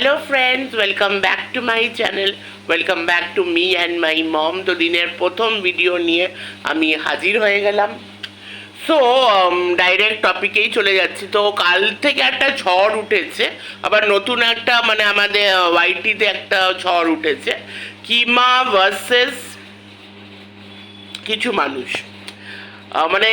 Hello friends welcome back to my channel welcome back to me and my mom তো দিনের প্রথম video নিয়ে আমি হাজির হয়ে গেলাম। সো ডাইরেক্ট টপিকেই চলে যাচ্ছি। তো কাল থেকে একটা ঝড় উঠেছে। আবার নতুন একটা মানে আমাদের ওয়াইটিতে একটা ঝড় উঠেছে। কিমা ভার্সেস কিছু মানুষ। মানে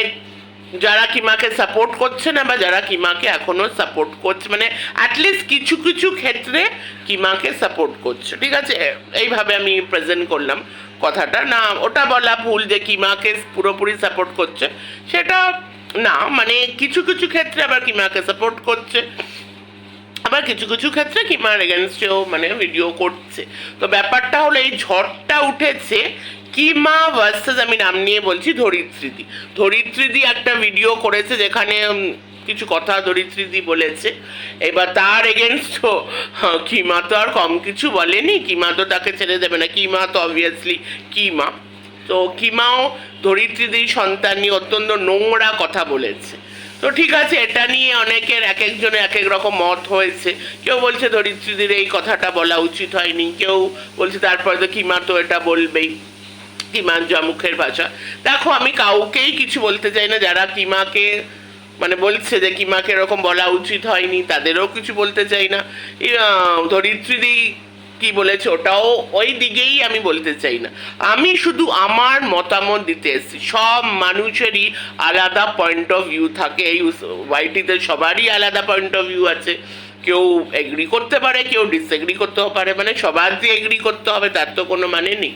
যারা কিমাকে সাপোর্ট করছে না, বা যারা কিমাকে এখনও সাপোর্ট করছে মানে অ্যাটলিস্ট কিছু কিছু ক্ষেত্রে কিমাকে সাপোর্ট করছে, ঠিক আছে? এইভাবে আমি প্রেজেন্ট করলাম কথাটা। না, ওটা বলা ভুল যে কিমাকে পুরোপুরি সাপোর্ট করছে, সেটা না মানে কিছু কিছু ক্ষেত্রে আবার কিমাকে সাপোর্ট করছে, আবার কিছু কিছু ক্ষেত্রে কিমার এগেনস্টেও মানে ভিডিও করছে। তো ব্যাপারটা হলো এই ঝড়টা উঠেছে কিমা ভার্সেস আমি নাম নিয়ে বলছি ধরিত্রীদি। ধরিত্রীদি একটা ভিডিও করেছে যেখানে কিছু কথা ধরিত্রীদি বলেছে। এবার তার এগেনস্টও কিমা তো আর কম কিছু বলেনি। কিমা তো তাকে ছেড়ে দেবে না। কিমা তো অবভিয়াসলি কিমা। তো কিমাও ধরিত্রীদি সন্তান নিয়ে অত্যন্ত নোংরা কথা বলেছে। তো ঠিক আছে, এটা নিয়ে অনেকের এক একজনের এক এক রকম মত হয়েছে। কেউ বলছে ধরিত্রীদের এই কথাটা বলা উচিত হয়নি। কেউ বলছে তারপরে তো কিমা তো এটা বলবেই। কিমান যা মুখের ভাষা। দেখো, আমি কাউকেই কিছু বলতে চাই না। যারা কিমাকে মানে বলছে যে কিমাকে এরকম বলা উচিত হয়নি, তাদেরও কিছু বলতে চাই না। ধরিত্রীদি কি বলেছে, ওটাও ওই দিকেই আমি বলতে চাই না। আমি শুধু আমার মতামত দিতে এসেছি। সব মানুষেরই আলাদা পয়েন্ট অফ ভিউ থাকে। এই ওয়াইটিতে সবারই আলাদা পয়েন্ট অফ ভিউ আছে। কেউ এগ্রি করতে পারে, কেউ ডিসএগ্রি করতেও পারে। মানে সবার যে এগ্রি করতে হবে, তার তো কোনো মানে নেই।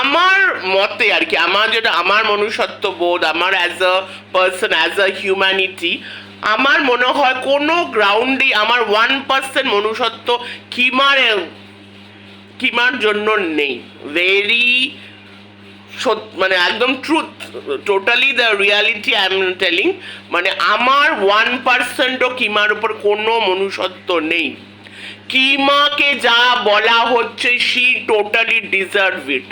আমার মতে আর কি, আমার যেটা, আমার মনুষ্যত্ব বোধ, আমার as a person as a humanity আমার মনে হয় কোনো গ্রাউন্ডে আমার ওয়ান পার্সেন্ট মনুষ্যত্ব কিমার কিমার জন্য নেই। ভেরি মানে একদম truth totally the reality I am telling মানে আমার ওয়ান পার্সেন্টও কিমার উপর কোনো মনুষ্যত্ব নেই। কিমাকে যা বলা হচ্ছে শি টোটালি ডিজার্ভ ইট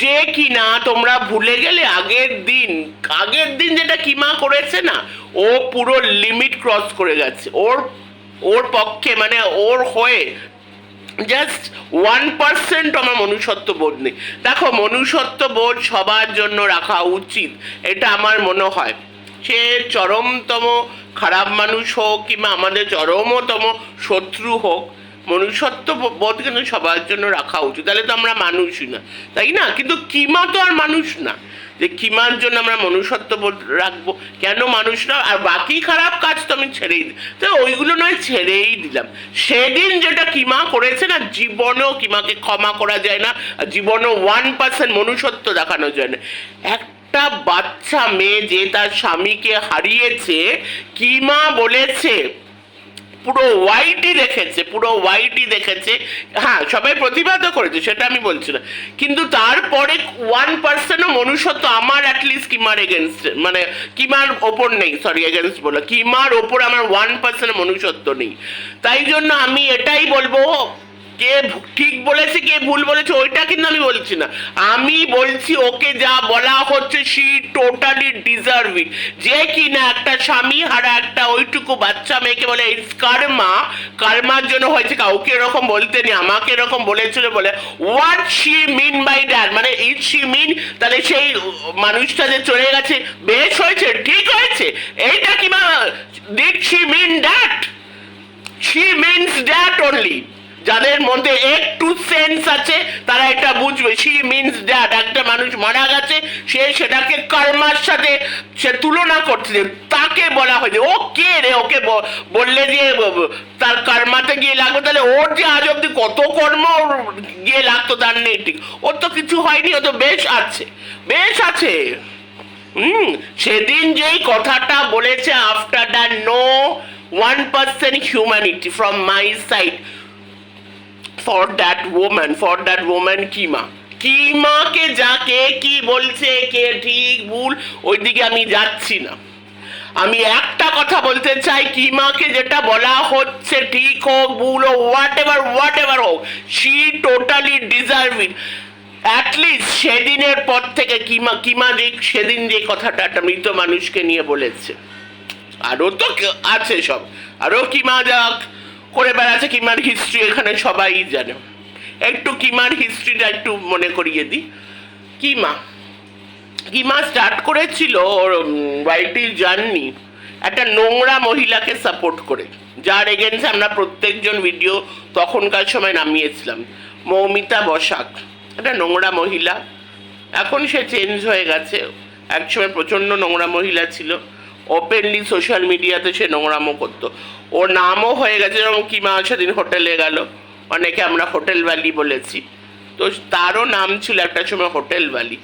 যে কিনা তোমরা ভুলে গেলে আগের দিন আগের দিন যেটা কিমা করেছে না, ও পুরো লিমিট ক্রস করে গেছে। ওর ওর পক্ষে মানে ওর হয়ে জাস্ট ওয়ান পার্সেন্ট আমার মনুষ্যত্ব বোধ নেই। দেখো, মনুষ্যত্ব বোধ সবার জন্য রাখা উচিত, এটা আমার মনে হয়। সে চরমতম খারাপ মানুষ হোক কিংবা আমাদের চরমতম শত্রু হোক মনুষ্যত্ব বোধ কিন্তু সবার জন্য রাখা উচিত। তাহলে তো আমরা মানুষই না। তাই না? কিন্তু কিমা তো আর মানুষ না। যে কিমার জন্য আমরা মনুষ্যত্ব বোধ রাখব? কেন মানুষ না? আর বাকি খারাপ কাজ তো আমি ছেড়েই দিই তো ওইগুলো নয়, ছেড়েই দিলাম। সেদিন যেটা কিমা করেছে না, জীবনেও কিমাকে ক্ষমা করা যায় না, আর জীবনেও ওয়ান পার্সেন্ট মনুষ্যত্ব দেখানো যায় না। একটা বাচ্চা মেয়ে যে তার স্বামীকে হারিয়েছে, কিমা বলেছে পুরো ওয়াইটি দেখেছে, পুরো ওয়াইটি দেখেছে। হ্যাঁ সবাই প্রতিবাদও করেছে, সেটা আমি বলছি না। কিন্তু তারপরে ওয়ান পার্সেন্টও মনুষ্যত্ব আমার অ্যাটলিস্ট কিমার এগেনস্ট মানে কিমার ওপর নেই সরি এগেনস্ট বলো। কিমার ওপর আমার ওয়ান পার্সেন্ট মনুষ্যত্ব নেই। তাই জন্য আমি এটাই বলব কে ঠিক বলেছে, কে ভুল বলেছে, ওইটা কিন্তু আমি বলছি না। আমি বলছি, ওকে যা বলা হচ্ছে সি টোটালি ডিজার্ভ ইট যে কিনা একটা স্বামী হারা একটা ওইটুকু বাচ্চা মেয়েকে বলে ইটস কার্মা, কার্মার জন্য হয়েছে, কাউকে এরকম বলতে নেই, আমাকে এরকম বলেছিল বলে what she mean by that মানে ইট শি মিন তাহলে সেই মানুষটা যে চলে গেছে, বেশ হয়েছে, ঠিক হয়েছে। এইটা কি মা did she mean that she means that only যাদের মধ্যে একটু সেন্স আছে, তারা এটা বুঝবে। শি মিনস দ্যাট একটা মানুষ মারা গেছে, সে সেটাকে কর্মার সাথে সে তুলনা করছে। তাকে বলা হয়েছে। ও কে রে? ওকে বললে যে তার কর্মাতে গিয়ে লাগবে, তাহলে ওর যে আজ অব্দি কত কর্ম গিয়ে লাগতো, তার নেই ঠিক। ওর তো কিছু হয়নি, ও তো বেশ আছে। বেশ আছে। হুম, সেদিন যেই কথাটা বলেছে after that no one percent humanity from my side for that woman for that woman Kima কিমাকে যা কে বলছে, কে ঠিক ভুল, ওইদিকে আমি যাচ্ছি না। আমি একটা কথা বলতে চাই, কিমাকে যেটা বলা হচ্ছে ঠিক হোক, ভুল হোক হোয়াট এভার হোয়াট এভার হোক she totally deserve at least সেদিনের পর থেকে কিমা কিমা যে, সেদিন যে কথাটা একটা মৃত মানুষকে নিয়ে বলেছে। আরও তো আছে সব। আরও কিমা যা করে বেড়াচ্ছে, কিমার হিস্ট্রি এখানে সবাই জানে। একটু কিমার হিস্ট্রিটা একটু মনে করিয়ে দিই। কিমা কিমা স্টার্ট করেছিল ওর ওয়াইটির জার্নি একটা নোংরা মহিলাকে সাপোর্ট করে, যার এগেন্সে আমরা প্রত্যেকজন ভিডিও তখনকার সময় নামিয়েছিলাম। মৌমিতা বসাক, একটা নোংরা মহিলা। এখন সে চেঞ্জ হয়ে গেছে। একসময় প্রচণ্ড নোংরা মহিলা ছিল। ওপেনলি সোশ্যাল মিডিয়াতে সে নোংরামো করতো। ওর নামও হয়ে গেছে যেমন কিমা সেদিন হোটেলে গেল। অনেকে আমরা হোটেল ভ্যালি বলেছি। তো তারও নাম ছিল একটা সময় হোটেল ভ্যালি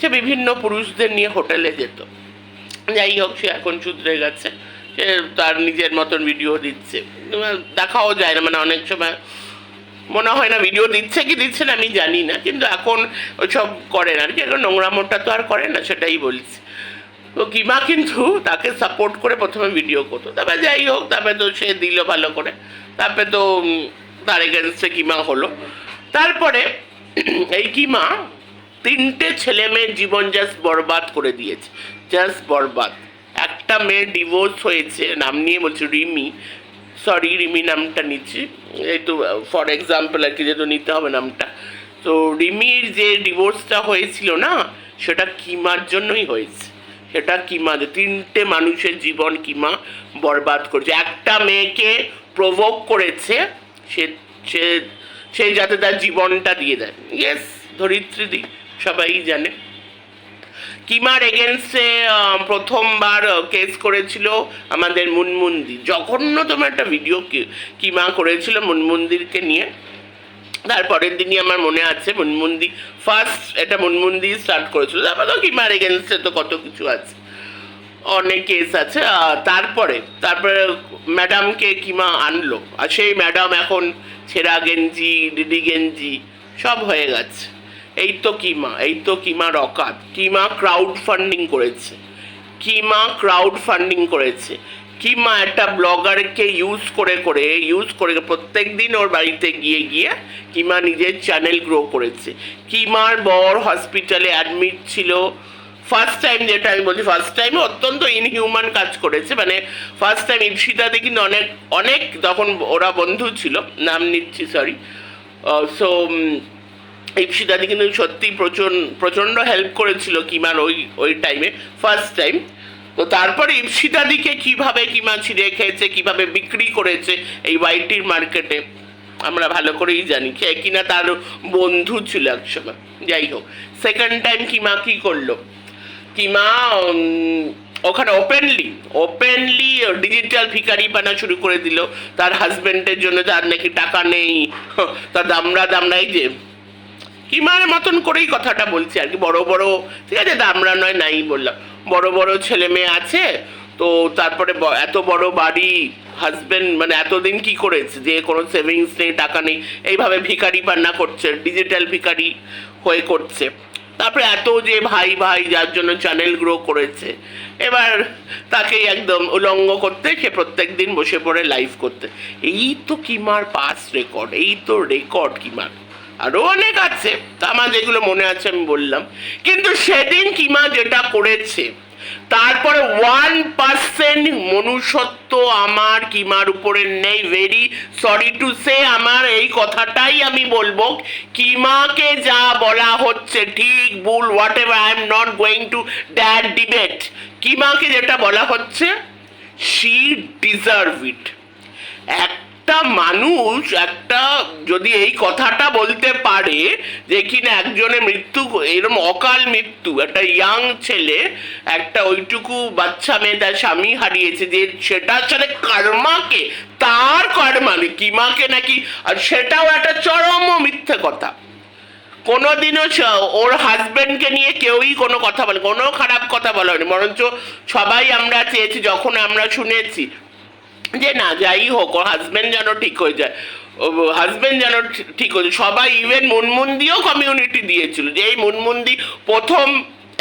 সে বিভিন্ন পুরুষদের নিয়ে হোটেলে যেত। যাই হোক, সে এখন শুধরে গেছে। সে তার নিজের মতন ভিডিও দিচ্ছে। দেখাও যায় না মানে অনেক সময় মনে হয় না ভিডিও দিচ্ছে কি দিচ্ছে না, আমি জানি না। কিন্তু এখন ওইসব করে না। আর কি এখন নোংরামোটা তো আর করে না, সেটাই বলছি। তো কিমা কিন্তু তাকে সাপোর্ট করে প্রথমে ভিডিও করতো। তারপরে যাই হোক, তারপরে তো সে দিল ভালো করে। তারপরে তো তার এগেনস্টে কিমা হলো। তারপরে এই কিমা তিনটে ছেলে মেয়ের জীবন জাস্ট বরবাদ করে দিয়েছে। জাস্ট বরবাদ। একটা মেয়ের ডিভোর্স হয়েছে, নাম নিয়ে বলছি রিমি। সরি রিমি নামটা নিচ্ছি। এই তো ফর এক্সাম্পল আর কি, যেহেতু নিতে হবে নামটা। তো রিমির যে ডিভোর্সটা হয়েছিল না, সেটা কিমার জন্যই হয়েছে। সেটা কিমা? তিনটে মানুষের জীবন কিমা বরবাদ করেছে। একটা মেয়েকে প্রভোগ করেছে, সে সে সে যাতে তার জীবনটা দিয়ে দেয়। ইয়েস ধরিত্রী সবাই জানে। কিমার এগেনস্টে প্রথমবার কেস করেছিল আমাদের মুনমুন্দি জঘন্যতম একটা ভিডিও কিমা করেছিল মুনমুন্দিরকে নিয়ে। তারপরের দিনই আমার মনে আছে মুনমুন্দি ফার্স্ট এটা মুনমুন্দি স্টার্ট করেছিল। তারপরে তো কিমার এগেনস্টে তো কত কিছু আছে। অনেক কেস আছে তারপরে তারপরে ম্যাডামকে কিমা আনলো। আর সেই ম্যাডাম এখন ছেঁড়া গেঞ্জি ডিডি গেঞ্জি, সব হয়ে গেছে। এই তো কিমা, এই তো কিমা রকাত কিমা ক্রাউড ফান্ডিং করেছে। কিমা ক্রাউড ফান্ডিং করেছে। কিমা একটা ব্লগারকে ইউজ করে করে ইউজ করে প্রত্যেক দিন ওর বাড়িতে গিয়ে গিয়ে কিমা নিজের চ্যানেল গ্রো করেছে। কিমার বর হসপিটালে অ্যাডমিট ছিল। ফার্স্ট টাইম যেটা আমি বলছি ফার্স্ট টাইম অত্যন্ত ইনহিউম্যান কাজ করেছে। মানে ফার্স্ট টাইম ইপসিতাতে কিন্তু অনেক অনেক তখন ওরা বন্ধু ছিল, নাম নিচ্ছি সরি সো ইপসিতাদি কিন্তু সত্যি প্রচণ্ড প্রচণ্ড হেল্প করেছিল কিমার ওই ওই টাইমে ফার্স্ট টাইম তো তারপরে ইপসিতাদিকে কীভাবে কিমা ছিঁড়ে খেয়েছে কীভাবে বিক্রি করেছে এই ওয়াইটির মার্কেটে আমরা ভালো করেই জানি। কে কিনা তার বন্ধু ছিল একসময়। যাই হোক সেকেন্ড টাইম কিমা কি করল? কিমা ওখানে ওপেনলি ওপেনলি ডিজিটাল ভিকারি বানা শুরু করে দিল। তার হাজবেন্ডের জন্য যার নাকি টাকা নেই, তার দামরা দামরা এই যে, কিমার মতন করেই কথাটা বলছি আর কি, বড় বড়, ঠিক আছে দামরা নয়, নাই বললাম। বড় বড় ছেলে মেয়ে আছে, তো তারপরে এত বড় বাড়ি হাজবেন্ড মানে এতদিন কি করেছে? যে কোনো সেভিংস নেই, টাকা নেই, এইভাবে ভিখারি পান্না করছে ডিজিটাল ভিখারি হয়ে করছে। তারপরে এত যে ভাই ভাই যার জন্য চ্যানেল গ্রো করেছে, এবার তাকে একদম উলঙ্গ করতে, সে প্রত্যেক দিন বসে পড়ে লাইভ করতে। এই তো কিমার পাস রেকর্ড এই তো রেকর্ড কিমার। আরও অনেক আছে। তা আমার যেগুলো মনে আছে আমি বললাম। কিন্তু সেদিন কিমা যেটা করেছে, তারপরে ওয়ান পার্সেন্ট মনুষ্যত্ব আমার কিমার উপরে নেই। ভেরি সরি টু সে আমার এই কথাটাই আমি বলব। কিমাকে যা বলা হচ্ছে, ঠিক, ভুল whatever I am not going to that debate কিমাকে যেটা বলা হচ্ছে শি ডিজার্ভ ইট একটা মানুষ একটা যদি এই কথাটা বলতে পারে যে কিনা একজনের মৃত্যু এরকম অকাল মৃত্যু, একটা ইয়াং ছেলে, একটা ওইটুকু বাচ্চা মেয়ে তার স্বামী হারিয়েছে, যে সেটা সাথে কর্মাকে তার কর্মাকে কিমাকে নাকি, আর সেটাও একটা চরম মিথ্যে কথা। কোনোদিনও ওর হাজবেন্ডকে নিয়ে কেউই কোনো কথা বলে, কোনো খারাপ কথা বলা হয়নি, বরঞ্চ সবাই আমরা চেয়েছি, যখন আমরা শুনেছি যে না, যাই হোক, ওর হাজবেন্ড যেন ঠিক হয়ে যায়। হাজব্যান্ড যেন ঠিক হয়ে যায়। সবাই ইভেন মুনমুন্দিও কমিউনিটি দিয়েছিল যে, এই মুনমুন্দি প্রথম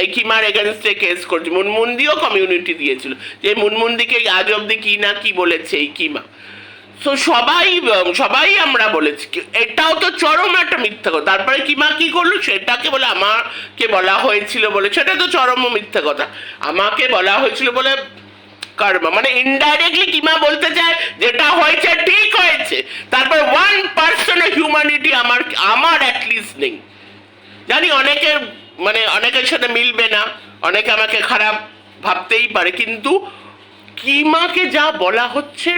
এই কিমার এগেনস্টে কেস করছে। মুনমুন্দিও কমিউনিটি দিয়েছিল যে মুনমুন্দিকে আজ অব্দি কি না কি বলেছে এই কিমা। তো সবাই সবাই আমরা বলেছি এটাও তো চরম একটা মিথ্যা কথা। তারপরে কিমা কি করল? সেটাকে বলে আমাকে বলা হয়েছিল বলে, সেটা তো চরম মিথ্যা কথা। আমাকে বলা হয়েছিল বলে কর্ম। মানে ইনডাইরেক্টলি কিমা বলতে চায়? যেটা হয়েছে, ঠিক হয়েছে। তারপর ওয়ান পার্সেন্ট হিউম্যানিটি আমার আমার অ্যাটলিস্ট নেই। জানি অনেকের মানে অনেকের সাথে মিলবে না, অনেকে আমাকে খারাপ ভাবতেই পারে, কিন্তু কিমাকে যা বলা হচ্ছে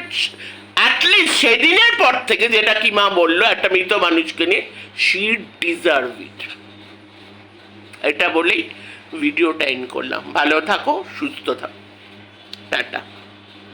অ্যাটলিস্ট সেদিনের পর থেকে যেটা কিমা বলল, একটা মৃত মানুষকে নিয়ে শি ডিজার্ভ ইট এটা বলেই ভিডিওটা এন্ড করলাম। ভালো থাকো, সুস্থ থাকো। টাটা।